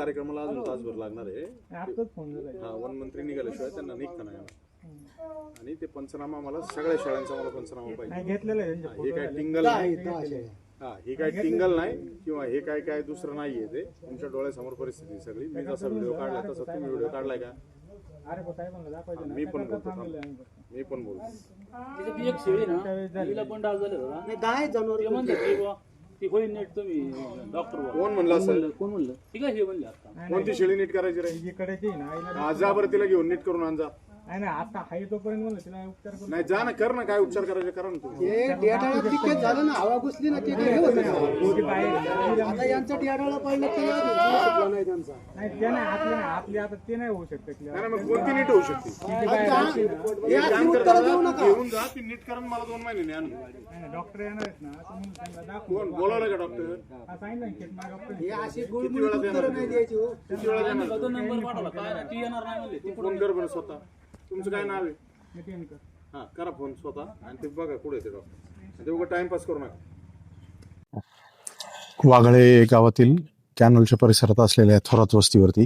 कार्यक्रमाला अजून तासभर लागणार आहे. आताच फोन हा वन मंत्री निघाल्याशिवाय त्यांना निघता नाही येणार. आणि ते पंचनामा मला सगळ्या शाळांचा मला पंचनामा पाहिजे. घेतलेलं आहे हा, हे काय. टिंगल नाही. हा हे काय टिंगल नाही किंवा हे काय काय दुसरं नाहीये ते. तुमच्या डोळ्यासमोर परिस्थिती आहे सगळी. मी जसा व्हिडिओ काढला तसा तुम्ही व्हिडिओ काढलाय का? अरे पण साहेबांना दाखवायचं ना. मी पण बोलतो. मी पण बोलतो. तिथे ती एक शेळी ना. त्यावेळेस झाले. तिला पण डास झाले होता नाही दहा आहेत जनावर ते म्हणतात की बुवा, ती होईल नीट तुम्ही डॉक्टर कोण म्हणलं असं? कोण म्हणलं? ठीक आहे हे म्हणले आता. कोणती शेळी नीट करायची रे? इकडे ना आईला आज जा. बरं तिला घेऊन नीट करून आण जा नाही नाही आता हाय तोपर्यंत म्हणलं तिला उपचार करून नाही जा ना कर ना काय उपचार करायचे करा ना हे लिकेज झालं ना हवा घुसली ना ते होतं. ती आता यांचा डियाडाळा पाहिलं ते सुटला नाही त्यांचा. नाही ते नाही आपले नाही आपले आता ते नाही होऊ शकत clear. नाही ना, मग कोणती नीट होऊ शकते? ती. हे उत्तरं देऊ तू नका घेऊन जा ती नीट करून मला दोन महिने आणून नाही नाही, डॉक्टर येणार आहेत ना तर म्हणून त्यांना दाखवू. कोण? बोलावलं का डॉक्टर हा, सांगितलं ना खेटमा डॉक्टर हे अशी किती गुळमुळीत वेळा उत्तरं देणार नाही द्यायची हो. किती वेळा देणार? तो नंबर पाठवला काय नाही, ती येणार नाही म्हणले ती फोन कर बरं स्वतः. तुमचं काय नाव आहे? नितीन कर हा करा फोन स्वतः आणि ते बघा कुठे येते डॉक्टर ते उगा टाइमपास करू नका. वागळे गावातील कॅनलच्या परिसरात असलेल्या थोरात वस्तीवरती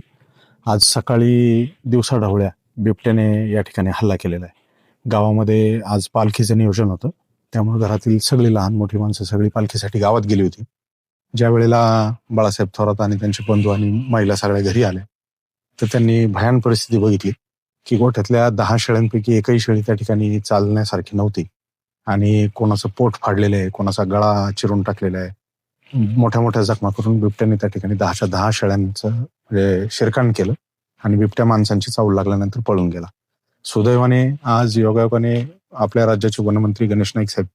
आज सकाळी दिवसाढवळ्या बिबट्याने या ठिकाणी हल्ला केलेला आहे. गावामध्ये आज पालखीचं नियोजन होतं. त्यामुळे घरातील सगळी लहान मोठी माणसं सगळी पालखीसाठी गावात गेली होती. ज्या वेळेला बाळासाहेब थोरात आणि त्यांचे बंधू आणि महिला सगळ्या घरी आल्या तर त्यांनी भयान परिस्थिती बघितली की गोठ्यातल्या दहा शेळ्यांपैकी एकही शेळी त्या ठिकाणी चालण्यासारखी नव्हती. आणि कोणाचं पोट फाडलेलं आहे कोणाचा गळा चिरून टाकलेला आहे मोठ्या मोठ्या जखमा करून बिबट्याने त्या ठिकाणी दहाच्या दहा शेळ्यांचं म्हणजे शिरकाण केलं आणि बिबट्या माणसांची चावल लागल्यानंतर पळून गेला. सुदैवाने आज योगायोगाने आपल्या राज्याचे वनमंत्री गणेश नाईक साहेब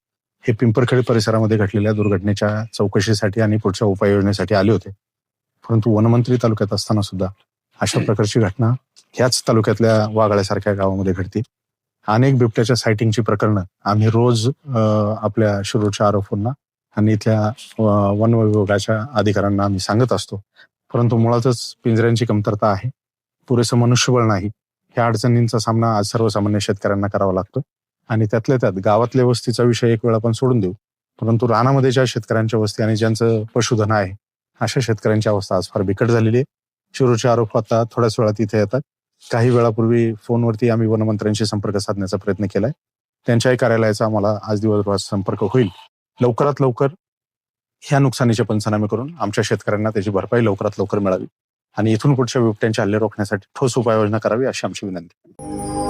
हे पिंपरखेड परिसरामध्ये घडलेल्या दुर्घटनेच्या चौकशीसाठी आणि पुढच्या उपाययोजनेसाठी आले होते. परंतु वनमंत्री तालुक्यात असताना सुद्धा अशा प्रकारची घटना ह्याच तालुक्यातल्या वाघाळ्यासारख्या गावामध्ये घडते. अनेक बिबट्याच्या सायटिंगची प्रकरणं आम्ही रोज आपल्या शिरूरच्या आरोपांना आणि इथल्या वन विभागाच्या अधिकाऱ्यांना आम्ही सांगत असतो. परंतु मुळातच पिंजऱ्यांची कमतरता आहे. पुरेसं मनुष्यबळ नाही. ह्या अडचणींचा सामना आज सर्वसामान्य शेतकऱ्यांना करावा लागतो. आणि त्यातल्या त्यात गावातल्या वस्तीचा विषय एक वेळ आपण सोडून देऊ. परंतु रानामध्ये ज्या शेतकऱ्यांच्या वस्ती आणि ज्यांचं पशुधन आहे अशा शेतकऱ्यांची अवस्था आज फार बिकट झालेली आहे. शिरूरचे आरोप आता थोड्याच वेळात इथे येतात. काही वेळापूर्वी फोनवरती आम्ही वनमंत्र्यांशी संपर्क साधण्याचा प्रयत्न केलाय. त्यांच्याही कार्यालयाचा आम्हाला आज दिवसभरात संपर्क होईल. लवकरात लवकर ह्या नुकसानीचे पंचनामे करून आमच्या शेतकऱ्यांना त्याची भरपाई लवकरात लवकर मिळावी आणि इथून पुढच्या बिबट्यांचे हल्ले रोखण्यासाठी ठोस उपाययोजना करावी अशी आमची विनंती